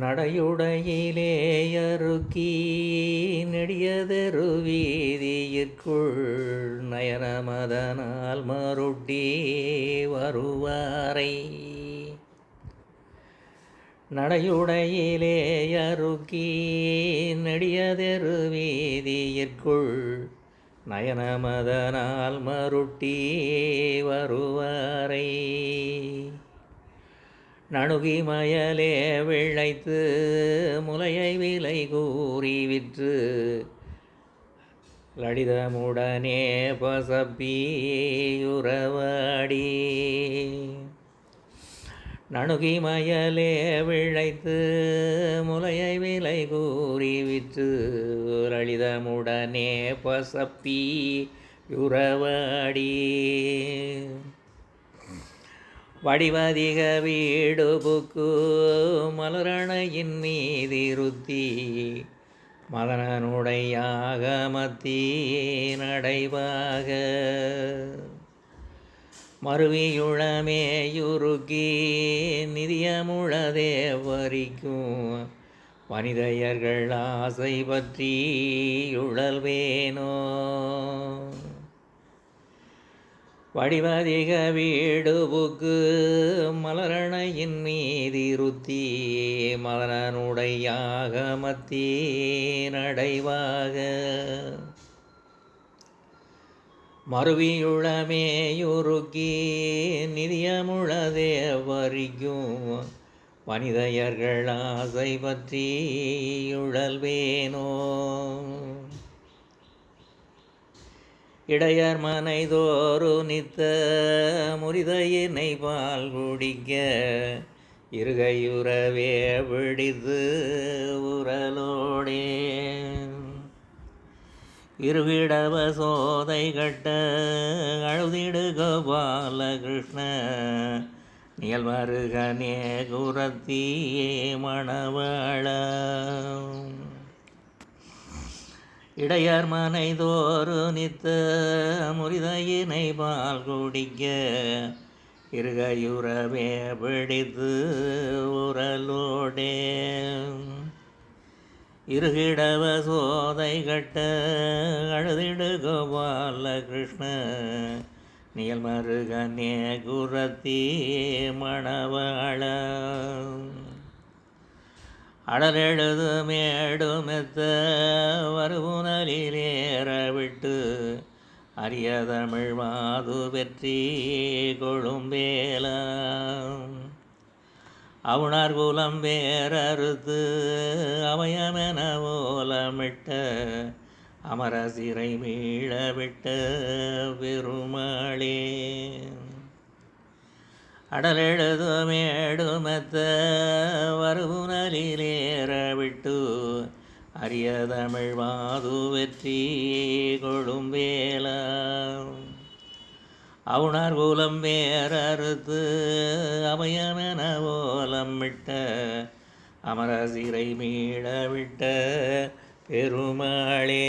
நடையுடையிலே அருக்கி நெடியதெரு வீதியிற்குள் நயனமதனால் மருட்டி வருவாரை. நடையுடையிலே அருக்கி நெடியதெரு வீதியிற்குள் நயனமதனால் மருட்டி வருவார். நணுகி மயலே விழைத்து முலையை விலை கூறி விற்று லடிதமுடனே பசப்பியுறவாடி. நணுகி மயலே விழைத்து முலையை விலை கூறி விற்று லலிதமுடனே பசப்பி யுறவாடி வடிவதிக வீடு புக்கு மலரணையின் மீதிருத்தி மதனனுடையாக மத்தீனடைவாக மருவியுளமேயுருக்கி நிதியமுழதே வரிக்கும் மனிதையர்கள் ஆசை பற்றி உழல்வேனோ வடிவதிக வீடுபுக்கு மலரணையின் மீதிருத்தி மலரனுடையாக மத்தி நடைவாக மறுவியுளமேயுருக்கி நிதியமுழதே வரிக்கும் மனிதையர்கள் ஆசை பற்றியுழல்வேனோ. இடையர் மனைதோறு நித்த முரிதையினை பால் குடிக்க இருகையுறவே பிடித்து உரலோடே. இருவிடவ சோதை கட்ட அழுதிடு கோபாலகிருஷ்ண நியல் மருகனே குரத்தி மணவாள இடையர் மனைதோறு நித்த முரிதையினை பால் குடிக்க இருகையுறவே பிடித்து உரலோடே. இருகிடவ சோதை கட்ட அழுதிடு கோபால கிருஷ்ண நீல் மருகனே குரத்தி மணவாள அடரெழுது மேடுமெத்த வருவுனலிலேற விட்டு அரிய தமிழ் மாது வெற்றி கொழும்பேலாம் அவுணர் குலம் வேறறுத்து அவயமென ஓலமிட்ட அமர சிறை மீளவிட்ட பெருமாளே பெருமாளே அடலெழுது மேடுமெத்த வருவுனலிலேற விட்டு அரிய தமிழ் மாது வெற்றி கொழும்பேல அவுணர் கூலம் வேறறுத்து அபயமென ஓலம் விட்ட அமர சிறை மீள விட்ட பெருமாளே.